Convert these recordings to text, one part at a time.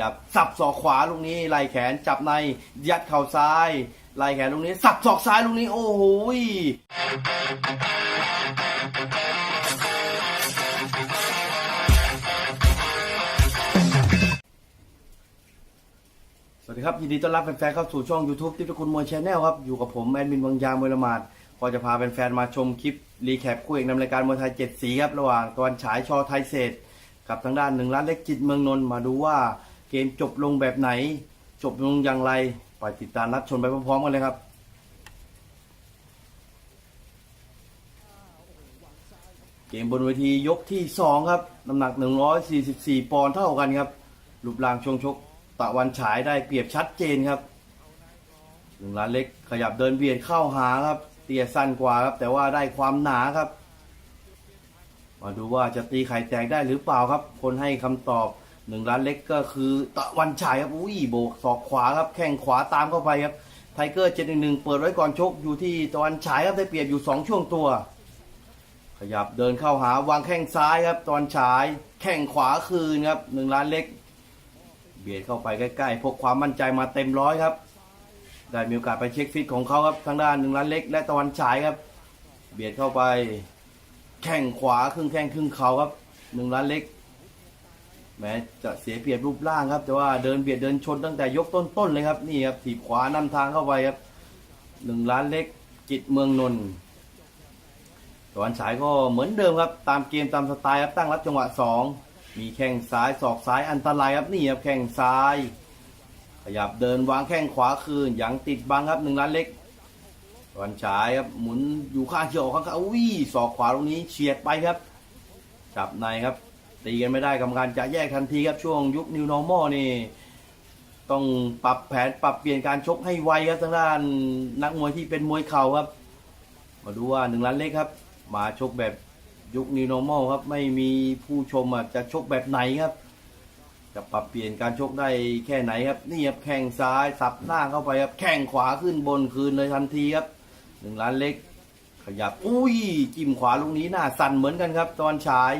ยับ สับศอกขวาลูกนี้ไล่แขนจับในยัดเข่าซ้ายไล่แขนลูกนี้ สับศอกซ้ายลูกนี้ โอ้โหสวัสดีครับ ยินดีต้อนรับแฟนๆเข้าสู่ช่อง YouTube ทิพย์คุณมวยชแนลครับ อยู่กับผม แอดมินบางยามวยละมาดก็จะพาแฟนๆมาชมคลิป รีแคปคู่เอกนำรายการมวยไทยเจ็ดสีครับ ระหว่างตะวันฉายชอไทยเศษ กับทางด้านหนึ่งล้านเล็กจิตเมืองนนท์มาดูว่า เกมจบลงแบบไหน จบลงอย่างไรไปติดตามรับชมไปพร้อมๆกันเลยครับเกมบนเวทียกที่ 2 ครับ น้ำหนัก 144 ปอนด์เท่ากันครับ รูปร่างชงชก ตะวันฉายได้เปรียบชัดเจนครับหนึ่งล้านเล็กขยับเดินเบียดเข้าหาครับ เตี้ยสั้นกว่าครับ แต่ว่าได้ความหนาครับ มาดูว่าจะตีไข่แตกได้หรือเปล่าครับ คนให้คำตอบ หนึ่งล้านเล็กก็คือตะวันฉายครับอุ้ยโบกศอกขวาครับแข้งขวาตามเข้าไปครับไทเกอร์เจ็ดหนึ่งหนึ่งเปิดไว้ก่อนชกอยู่ที่ตะวันฉายครับได้เปรียบอยู่สองช่วงตัว ขยับเดินเข้าหาวางแข้งซ้ายครับตอนฉายแข้งขวาคืนครับหนึ่งล้านเล็ก เบียดเข้าไปใกล้ๆพกความมั่นใจมาเต็มร้อยครับ ได้มีโอกาสไปเช็คฟิตของเขาครับทางด้านหนึ่งล้านเล็ก และตะวันฉายครับ เบียดเข้าไปแข้งขวาครึ่งแข้งครึ่งเข่าครับหนึ่งล้านเล็ก แม้จะเสียเปรียบรูปร่างครับ แต่ว่าเดินเบียดเดินชนตั้งแต่ยกต้นๆเลยครับนี่ครับถีบขวานำทางเข้าไปครับหนึ่งล้านเล็กจิตเมืองนนท์ตะวันฉายก็เหมือนเดิมครับ ตามเกมตามสไตล์ครับตั้งรับจังหวะสองมีแข้งซ้ายศอกซ้ายอันตรายครับนี่ครับแข้งซ้าย ขยับเดินวางแข้งขวาคืนยังติดบังครับหนึ่งล้านเล็กตะวันฉายครับหมุนอยู่ข้างเฉียวข้างๆอุ้ยศอกขวาตรงนี้เฉียดไปครับจับในครับ ตีกันไม่ได้กรรมการจะแยกทันทีครับช่วงยุค New Normal นี่ต้องปรับแผนปรับเปลี่ยนการชกให้ไวครับทางด้านนักมวยที่เป็นมวยเข่าครับ มาดูว่าหนึ่งล้านเล็กครับ มาชกแบบยุค New Normal ครับ ไม่มีผู้ชมจะชกแบบไหนครับ จะปรับเปลี่ยนการชกได้แค่ไหนครับนี่ครับแข้งซ้ายสับหน้าเข้าไปครับแข้งขวาขึ้นบนคืนเลยทันทีครับหนึ่งล้านเล็กขยับอุ้ยจิ้มขวาลูกนี้หน้าสั่นเหมือนกันครับ ตอนฉาย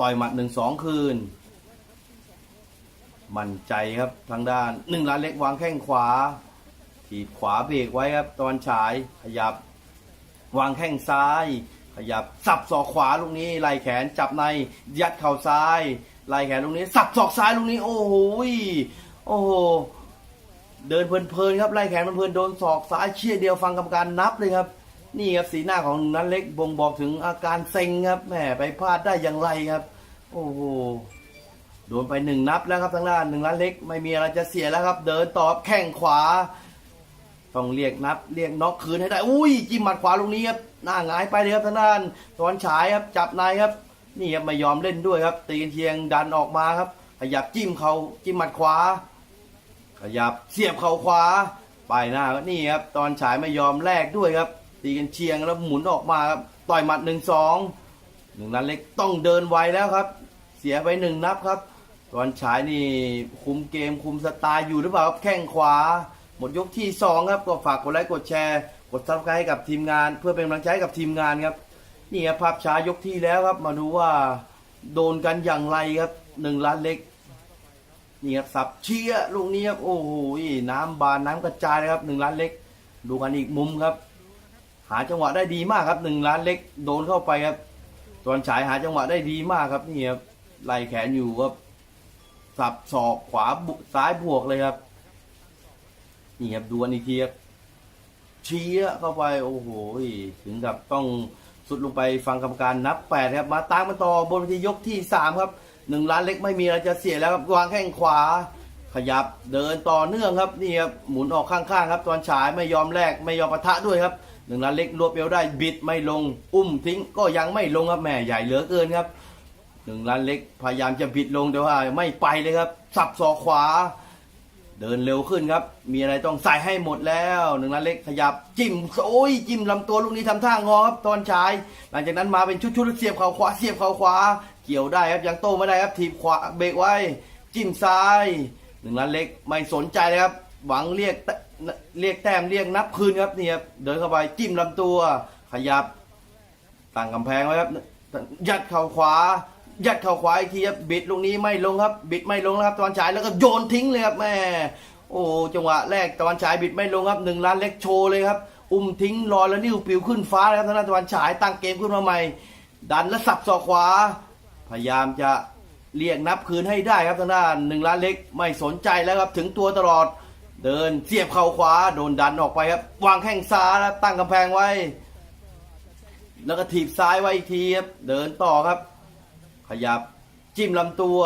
ต่อยหมัดหนึ่งสองคืน มั่นใจครับทางด้านหนึ่งล้านเล็กวางแข้งขวาถีบขวาเบรกไว้ครับตอนฉายขยับ วางแข้งซ้าย ขยับสับศอกขวาลูกนี้ไล่แขนจับในยัดเข่าซ้ายไล่แขนลูกนี้ สับศอกซ้ายลูกนี้โอ้โหโอ้โหเดินเพลินๆครับไล่แขนเพลินๆโดนศอกซ้ายเชี่ยเดียวฟังกรรมการนับเลยครับ นี่ครับสีหน้าของนั้นเล็กบ่งบอกถึงอาการเซ็งครับแหมไปพลาดได้อย่างไรครับ โอ้โหโดนไปหนึ่งนับแล้วครับทางด้านหนึ่งล้นเล็กไม่มีอะไรจะเสียแล้วครับ เดินตอบแข้งขวา ต้องเรียกนับ เรียกน็อกคืนให้ได้ อุ้ยจิ้มหมัดขวาลูกนี้ครับหน้าหงายไปเลยครับทางด้านตอนฉายครับจับในครับ นี่ครับไม่ยอมเล่นด้วยครับ ตีกันเชียงดันออกมาครับขยับจิ้มเขาจิ้มหมัดขวา ขยับเสียบเข่าขวา ไปหน้าก็นี่ครับตอนฉายไม่ยอมแลกด้วยครับ ตีกันเชียงแล้วหมุนออกมาครับต่อยหมัดหนึ่งสองหนึ่งนัดเล็กต้องเดินไวแล้วครับ เสียไปหนึ่งนับครับตอนฉายนี่คุมเกมคุมสไตล์อยู่หรือเปล่าครับแข้งขวา หมดยกที่สองครับก็ฝากกดไลค์กดแชร์ กดซับสไครต์ให้กับทีมงาน เพื่อเป็นกำลังใจกับทีมงานครับนี่ครับภาพช้ายกที่แล้วครับ มาดูว่าโดนกันอย่างไรครับหนึ่งล้านเล็กนี่ครับสับเชียลูกนี้ครับโอ้โหน้ำบานน้ำกระจายเลยครับหนึ่งล้านเล็ก ดูกันอีกมุมครับ หาจังหวะได้ดีมากครับหนึ่งล้านเล็กโดนเข้าไปครับตอนฉายหาจังหวะได้ดีมากครับนี่ครับไล่แขนอยู่ครับสับศอกขวาซ้ายบวกเลยครับนี่ครับดูกันอีกทีครับเชียเข้าไปโอ้โหถึงกับต้องสุดลงไปฟังกรรมการนับแปดครับ มาตามกันต่อบนทียกที่สามครับหนึ่งล้านเล็กไม่มีอะไรจะเสียแล้วครับวางแข้งขวา ขยับเดินต่อเนื่องครับนี่ครับหมุนออกข้างๆครับ ตอนฉายไม่ยอมแลกไม่ยอมปะทะด้วยครับ หนึ่งล้านเล็กรวบเอวได้บิดไม่ลง อุ้มทิ้งก็ยังไม่ลงครับแม่ใหญ่เหลือเกินครับหนึ่งล้านเล็กพยายามจะบิดลงแต่ว่าไม่ไปเลยครับ สับศอกขวา เดินเร็วขึ้นครับ มีอะไรต้องใส่ให้หมดแล้วหนึ่งล้านเล็กขยับจิ้มโอ้ยจิ้มลำตัวลูกนี้ทำท่างอครับตอนฉาย หลังจากนั้นมาเป็นชุดๆเสียบเข่าขวาเสียบเข่าขวา เกี่ยวได้ครับยังโต้ไม่ได้ครับถีบขวาเบรกไว้ จิ้มซ้ายหนึ่งล้านเล็กไม่สนใจเลยครับหวังเรียก เรียกแต้มเรียกนับคืนครับนี่ครับเดินเข้าไปจิ้มลำตัว ขยับตั้งกำแพงไว้ครับยัดเข่าขวา ยัดเข่าขวาอีกทีครับบิดลูกนี้ไม่ลงครับ บิดไม่ลงนะครับตะวันฉายแล้วก็โยนทิ้งเลยครับแม่โอ้จังหวะแรกตะวันฉายบิดไม่ลงครับหนึ่งล้านเล็กโชว์เลยครับอุ้มทิ้งลอยแล้วนิ้วปิวขึ้นฟ้าเลยครับทางด้านตะวันฉายตั้งเกมขึ้นมาใหม่ ดันและสับศอกขวา พยายามจะเรียกนับคืนให้ได้ครับทางด้านหนึ่งล้านเล็กไม่สนใจแล้วครับถึงตัวตลอด เดินเสียบเข่าขวาโดนดันออกไปครับ วางแข้งซ้ายแล้วตั้งกำแพงไว้ แล้วก็ถีบซ้ายไว้อีกทีครับเดินต่อครับ ขยับจิ้มลำตัว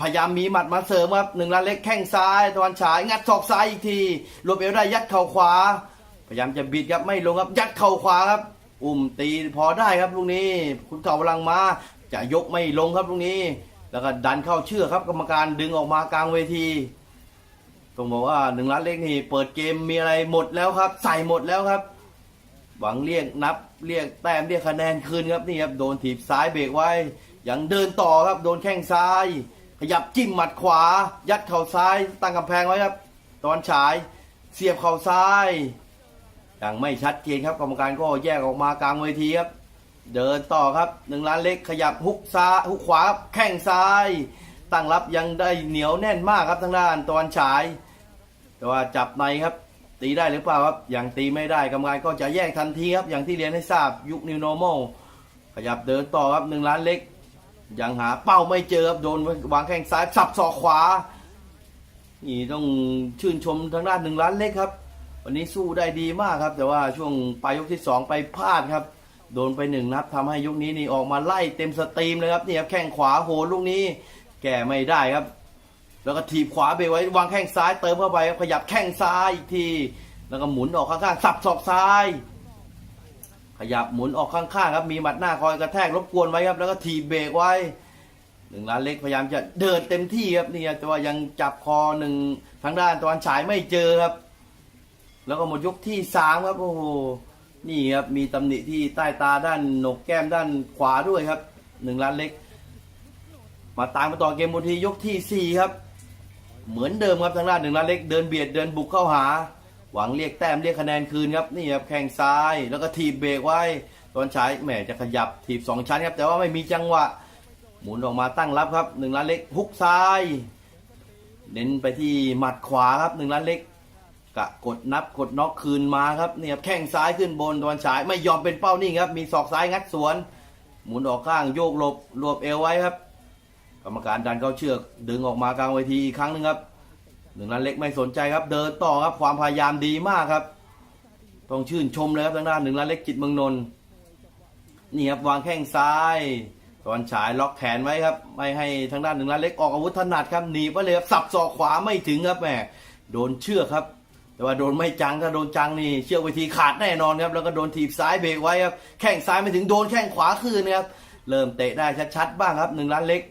พยายามมีหมัดมาเสริมครับหนึ่งล้านเล็กแข้งซ้ายตะวันฉายงัดศอกซ้ายอีกทีรวบเอวได้ยัดเข่าขวา พยายามจะบิดครับไม่ลงครับยัดเข่าขวาครับ อุ้มตีพอได้ครับลูกนี้ คุณเข่ากำลังมาจะยกไม่ลงครับลูกนี้ แล้วก็ดันเข้าเชื่อกครับกรรมการดึงออกมากลางเวที ต้องบอกว่าหนึ่งล้านเล็กนี่เปิดเกมมีอะไรหมดแล้วครับ ใส่หมดแล้วครับ หวังเรียกนับเรียกแต้มเรียกคะแนนคืนครับนี่ครับโดนถีบซ้ายเบรกไว้ ยังเดินต่อครับโดนแข้งซ้าย ขยับจิ้มหมัดขวา ยัดเข่าซ้ายตั้งกำแพงไว้ครับตอนฉายเสียบเข่าซ้ายยังไม่ชัดเจนครับกรรมการก็แยกออกมากลางเวทีครับ เดินต่อครับหนึ่งล้านเล็กขยับฮุกซ้ายฮุกขวาแข้งซ้าย ตั้งรับยังได้เหนียวแน่นมากครับทางด้านตอนฉาย แต่ว่าจับในครับ ตีได้หรือเปล่าครับอย่างตีไม่ได้กรรมการก็จะแยกทันทีครับอย่างที่เรียนให้ทราบยุค New Normal ขยับเดินต่อครับหนึ่งล้านเล็ก ยังหาเป้าไม่เจอครับโดนวางแข้งซ้ายสับศอกขวานี่ต้องชื่นชมทางด้านหนึ่งล้านเล็กครับ วันนี้สู้ได้ดีมากครับ แต่ว่าช่วงปลายยกที่สองไปพลาดครับ โดนไปหนึ่งนับทำให้ยกนี้นี่ออกมาไล่เต็มสตรีมเลยครับนี่ครับแข้งขวาโหนลูกนี้ แก่ไม่ได้ครับ แล้วก็ถีบขวาไปไว้วางแข้งซ้ายเติมเข้าไปครับขยับแข้งซ้ายอีกที แล้วก็หมุนออกข้างๆสับศอกซ้าย ขยับหมุนออกข้างๆครับมีหมัดหน้าคอยกระแทกรบกวนไว้ครับ แล้วก็ถีบเบรกไว้หนึ่งล้านเล็กพยายามจะเดินเต็มที่ครับนี่แต่ว่ายังจับคอหนึ่งทางด้านตะวันฉายไม่เจอครับ แล้วก็หมดยกที่สามครับโอ้โหนี่ครับมีตำหนิที่ใต้ตาด้านโหนกแก้มด้านขวาด้วยครับหนึ่งล้านเล็ก มาตามมาต่อเกมบนทียกที่สี่ครับ เหมือนเดิมครับทางด้านหนึ่งล้านเล็กเดินเบียดเดินบุกเข้าหา หวังเรียกแต้มเรียกคะแนนคืนครับนี่ครับแข้งซ้ายแล้วก็ถีบเบรกไว้ตอนใช้แหมจะขยับถีบสองชั้นครับแต่ว่าไม่มีจังหวะ หมุนออกมาตั้งรับครับหนึ่งล้านเล็กฮุกซ้ายเน้นไปที่หมัดขวาครับหนึ่งล้านเล็กกะกดนับกดน็อกคืนมาครับเนี่ยครับแข้งซ้ายขึ้นบนตะวันฉายไม่ยอมเป็นเป้านิ่งครับ มีศอกซ้ายงัดสวน หมุนออกข้างโยกหลบรวบเอวไว้ครับ กรรมการดันเข้าเชือก ดึงออกมากลางเวทีอีกครั้งหนึ่งครับหนึ่งล้านเล็กไม่สนใจครับ เดินต่อครับความพยายามดีมากครับ ต้องชื่นชมเลยครับทางด้านหนึ่งล้านเล็กจิตเมืองนนท์นี่ครับวางแข้งซ้ายตอนฉายล็อกแขนไว้ครับ ไม่ให้ทางด้านหนึ่งล้านเล็กออกอาวุธถนัดครับหนีไว้เลยครับสับศอกขวาไม่ถึงครับแหมโดนเชือกครับแต่ว่าโดนไม่จังถ้าโดนจังนี่เชือกเวทีขาดแน่นอนครับแล้วก็โดนถีบซ้ายเบรกไว้ครับแข้งซ้ายไม่ถึงโดนแข้งขวาคืนนะครับเริ่มเตะได้ชัดๆบ้างครับหนึ่งล้านเล็ก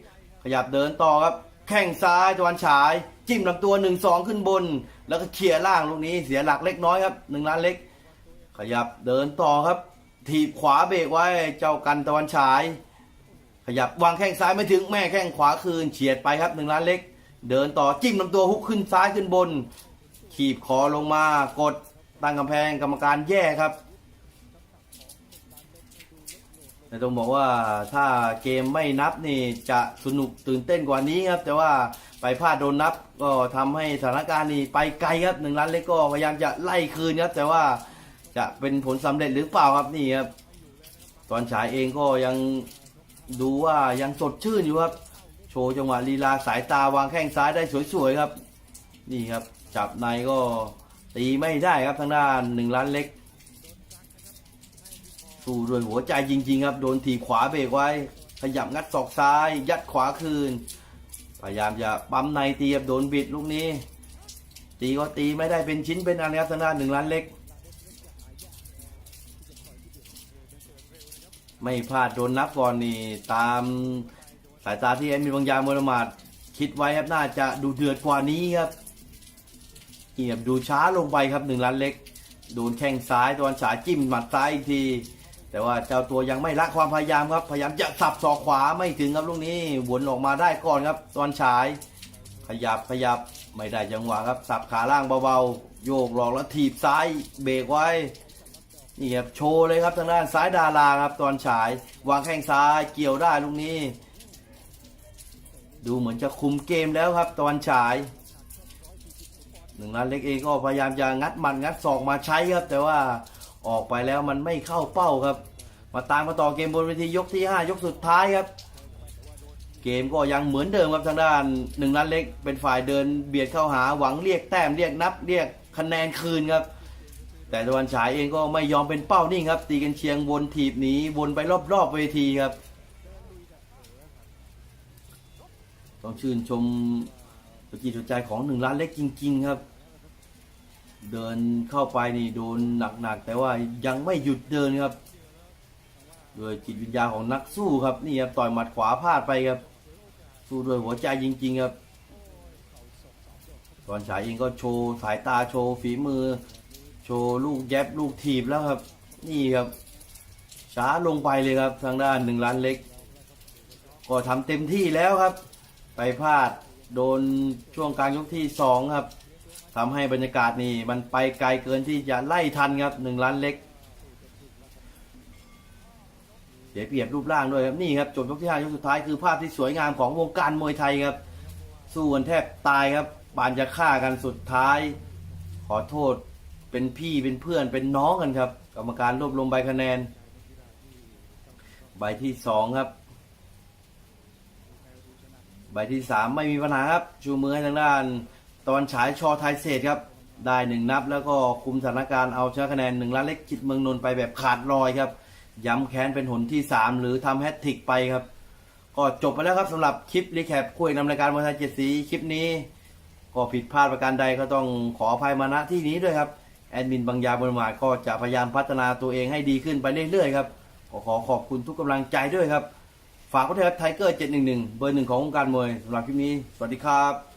ขยับเดินต่อครับ แข้งซ้ายตะวันฉาย จิ้มลำตัวหนึ่งสองขึ้นบน แล้วก็เคลียร์ล่างลูกนี้เสียหลักเล็กน้อยครับหนึ่งล้านเล็ก ขยับเดินต่อครับ ถีบขวาเบรกไว้เจ้ากันตะวันฉาย ขยับวางแข้งซ้ายไม่ถึงแม่แข้งขวาคืนเฉียดไปครับหนึ่งล้านเล็ก เดินต่อจิ้มลำตัวฮุกขึ้นซ้ายขึ้นบนขีบคอลงมากดตั้งกำแพงกรรมการแย่ครับ แต่ต้องบอกว่าถ้าเกมไม่นับนี่จะสนุกตื่นเต้นกว่านี้ครับ แต่ว่าไปพลาดโดนนับก็ทำให้สถานการณ์นี่ไปไกลครับหนึ่งล้านเล็กก็พยายามจะไล่คืนครับ แต่ว่าจะเป็นผลสำเร็จหรือเปล่าครับนี่ครับ ตอนฉายเองก็ยังดูว่ายังสดชื่นอยู่ครับ โชว์จังหวะลีลาสายตาวางแข้งซ้ายได้สวยๆครับ นี่ครับ จับในก็ตีไม่ได้ครับทางด้านหนึ่งล้านเล็ก สู้ด้วยหัวใจจริง ๆ ครับ โดนถีบขวาเบรกไว้ ขยับงัดศอกซ้าย ยัดขวาคืน พยายามจะปั๊มในตีครับโดนบิดลูกนี้ ตีก็ตีไม่ได้เป็นชิ้นเป็นอันครับทางด้านหนึ่งล้านเล็ก ไม่พลาดโดนนับก่อนนี่ตามสายตาที่แอนมีบางยามรมาดคิดไว้ครับน่าจะดูเดือดกว่านี้ครับเหียบดูช้าลงไปครับหนึ่งล้านเล็ก โดนแข้งซ้ายตะวันฉาจิ้มหมัดซ้ายอีกที แต่ว่าเจ้าตัวยังไม่ละความพยายามครับพยายามจะสับศอกขวาไม่ถึงครับลูกนี้วนออกมาได้ก่อนครับตอนฉาย ขยับขยับไม่ได้จังหวะครับสับขาล่างเบาๆโยกหลอกแล้วถีบซ้ายเบรกไว้นี่ครับโชว์เลยครับทางด้านซ้ายดาราครับตอนฉาย วางแข้งซ้ายเกี่ยวได้ลูกนี้ ดูเหมือนจะคุมเกมแล้วครับตะวันฉายหนึ่งล้านเล็กเองก็พยายามจะงัดหมันงัดศอกมาใช้ครับ แต่ว่า ออกไปแล้วมันไม่เข้าเป้าครับ มาตามมาต่อเกมบนเวทียกที่ 5 ยกสุดท้ายครับ เกมก็ยังเหมือนเดิมครับทางด้านหนึ่งล้านเล็ก เป็นฝ่ายเดินเบียดเข้าหาหวังเรียกแต้มเรียกนับเรียกคะแนนคืนครับ แต่ตะวันฉายเองก็ไม่ยอมเป็นเป้านิ่งครับ ตีกันเชียงวนถีบหนีวนไปรอบๆเวทีครับ ต้องชื่นชมประจิตใจของหนึ่งล้านเล็กจริง ๆ ครับ เดินเข้าไปนี่โดนหนักๆแต่ว่ายังไม่หยุดเดินครับโดยจิตวิญญาของนักสู้ครับนี่ครับต่อยหมัดขวาพลาดไปครับ สู้ด้วยหัวใจจริง ๆ ครับตอนฉายเองก็โชว์สายตาโชว์ฝีมือ โชว์ลูกแยบลูกถีบแล้วครับ นี่ครับ ช้าลงไปเลยครับทางด้านหนึ่งล้านเล็ก ก็ทำเต็มที่แล้วครับ ไปพลาดโดนช่วงกลางยกที่สองครับ ทำให้บรรยากาศนี่มันไปไกลเกินที่จะไล่ทันครับหนึ่งล้านเล็กเสียเปรียบรูปร่างด้วยครับนี่ครับจบยกที่ห้ายกสุดท้ายคือภาพที่สวยงามของวงการมวยไทยครับ สู้กันแทบตายครับปานจะฆ่ากันสุดท้าย ขอโทษเป็นพี่เป็นเพื่อนเป็นน้องกันครับ กรรมการรวบรวมใบคะแนน ใบที่สองครับ ใบที่สามไม่มีปัญหาครับชูมือให้ทางด้าน ตอนฉายชอไทยเศษครับ ได้หนึ่งนับแล้วก็คุมสถานการณ์เอาชนะคะแนนหนึ่งล้านเล็กจิตเมืองนนท์ไปแบบขาดลอยครับ ย้ำแค้นเป็นหนที่ 3 หรือทำแฮตทริกไปครับ ก็จบไปแล้วครับสำหรับคลิปรีแคปคุยนำรายการมวยไทยเจ็ดสีคลิปนี้ ก็ผิดพลาดประการใดก็ต้องขออภัยมาณที่นี้ด้วยครับแอดมินบางยาบนหมาก็จะพยายามพัฒนาตัวเองให้ดีขึ้นไปเรื่อยๆครับก็ขอขอบคุณทุกกำลังใจด้วยครับ ฝากไว้เถอะไทเกอร์711 เบอร์หนึ่งของวงการมวยสำหรับคลิปนี้ สวัสดีครับ